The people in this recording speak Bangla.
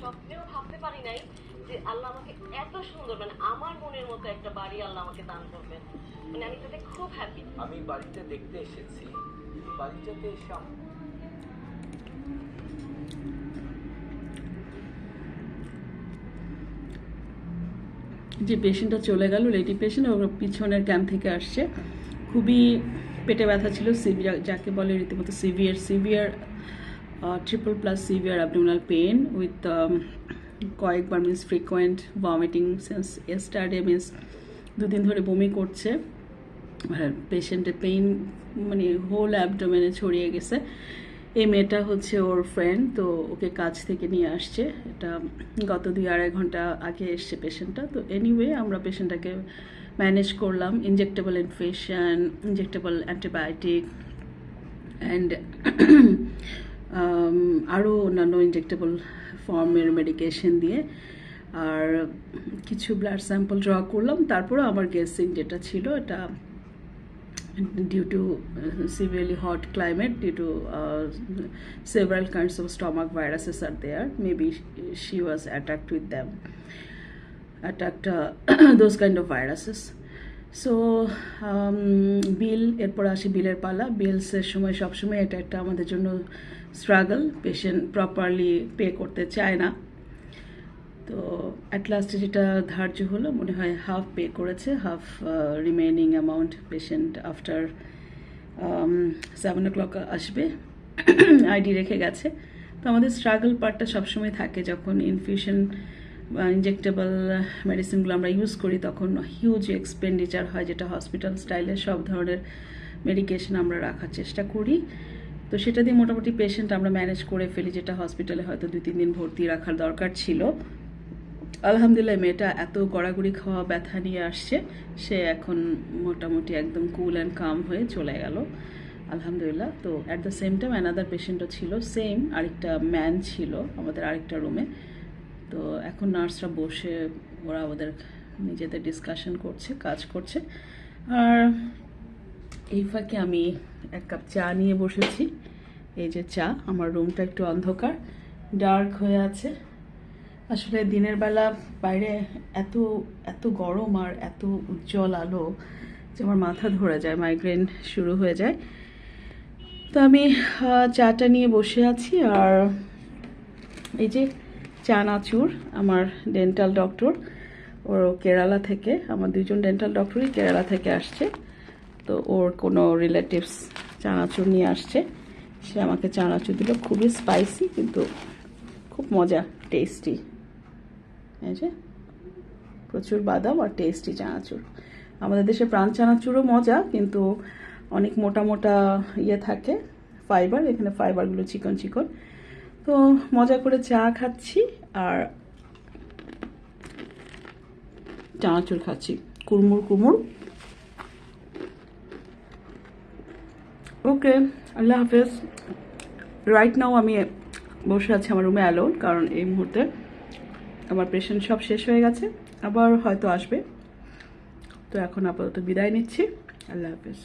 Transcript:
স্বপ্নেও ভাবতে পারি নাই যে আল্লাহ আমাকে এত সুন্দর মানে আমার মনের মতো একটা বাড়ি আল্লাহ আমাকে দান করবেন। মানে আমি তাতে খুব হ্যাপি আমি বাড়িটা দেখতে এসেছি। বাড়িটাতে এসে যে পেশেন্টটা চলে গেল লেডি পেশেন্ট ওর পিছনের ক্যাম্প থেকে আসছে। খুবই পেটে ব্যথা ছিল সিভিয়ার যাকে বলে রীতিমতো severe severe triple plus severe abdominal pain with কয়েকবার means frequent vomiting sense yesterday means দুদিন ধরে বমি করছে। আর পেশেন্টের পেইন মানে হোল অ্যাবডোমেনে ছড়িয়ে গেছে। এই মেয়েটা হচ্ছে ওর ফ্রেন্ড তো ওকে কাজ থেকে নিয়ে আসছে। এটা গত দুই আড়াই ঘণ্টা আগে এসছে পেশেন্টটা। তো এনিওয়ে আমরা পেশেন্টটাকে ম্যানেজ করলাম। Injectable infection injectable antibiotic and আরও অন্যান্য ইনজেক্টেবল ফর্মের মেডিকেশন দিয়ে আর কিছু ব্লাড স্যাম্পল ড্র করলাম। তারপরে আমার গেসিং যেটা ছিল এটা due to severely hot climate due to several kinds of stomach viruses R there maybe she was attacked with them attacked those kind of viruses so bill এরপর আসি বিলের পালা। বিলসের সময় সবসময় এটা একটা আমাদের জন্য স্ট্রাগল পেশেন্ট প্রপারলি পে করতে চায় না। তো অ্যাট লাস্টে যেটা ধার্য হলো, মনে হয় হাফ পে করেছে। Half remaining amount patient after seven o'clock আসবে। আইডি রেখে গেছে। তো আমাদের স্ট্রাগল পার্টটা সবসময় থাকে যখন ইনফিউশন ইনজেক্টেবল মেডিসিনগুলো আমরা ইউজ করি, তখন হিউজ এক্সপেন্ডিচার হয়, যেটা হসপিটাল স্টাইলে সব ধরনের মেডিকেশন আমরা রাখার চেষ্টা করি। তো সেটা দিয়ে মোটামুটি পেশেন্ট আমরা ম্যানেজ করে ফেলি, যেটা হসপিটালে হয়তো দুই, তিন দিন ভর্তি রাখার দরকার ছিল। আলহামদুলিল্লাহ মেয়েটা এত গড়াগড়ি খাওয়া, ব্যথা নিয়ে আসছে, সে এখন মোটামুটি একদম কুল অ্যান্ড কাম হয়ে চলে গেল। আলহামদুলিল্লাহ, তো at the same time another পেশেন্টও ছিল সেম আরেকটা ম্যান ছিল আমাদের আরেকটা রুমে তো এখন নার্সরা বসে ওরা ওদের নিজেদের ডিসকাশন করছে, কাজ করছে। আর এই ফাঁকে আমি এক কাপ চা নিয়ে বসেছি। এই যে চা, আমার রুমটা একটু অন্ধকার ডার্ক হয়ে আছে। আসলে দিনের বেলা বাইরে এত এত গরম আর এত উজ্জ্বল আলো যে আমার মাথা ধরে যায় মাইগ্রেন শুরু হয়ে যায়। তো আমি চাটা নিয়ে বসে আছি আর এই যে চানাচুর, আমার ডেন্টাল ডক্টর ওর কেরালা থেকে, আমার দুজন ডেন্টাল ডক্টরই কেরালা থেকে আসছে। তো ওর কোনো রিলেটিভস চানাচুর নিয়ে আসছে। সে আমাকে চানাচুর দিল, খুবই স্পাইসি কিন্তু খুব মজা টেস্টি এই যে, প্রচুর বাদাম আর টেস্টি চানাচুর। আমাদের দেশে প্রাণ চানাচুরও মজা কিন্তু অনেক মোটা মোটা ইয়ে থাকে ফাইবার এখানে ফাইবারগুলো চিকন চিকন। তো মজা করে চা খাচ্ছি আর চানাচুর খাচ্ছি কুরমুর কুমুর ওকে, আল্লাহ হাফেজ। রাইট নাও আমি বসে আছি আমার রুমে অ্যালোন কারণ এই মুহূর্তে আমার পেশেন্ট সব শেষ হয়ে গেছে, আবার হয়তো আসবে। তো এখন আপাতত বিদায় নিচ্ছি, আল্লাহ হাফেজ।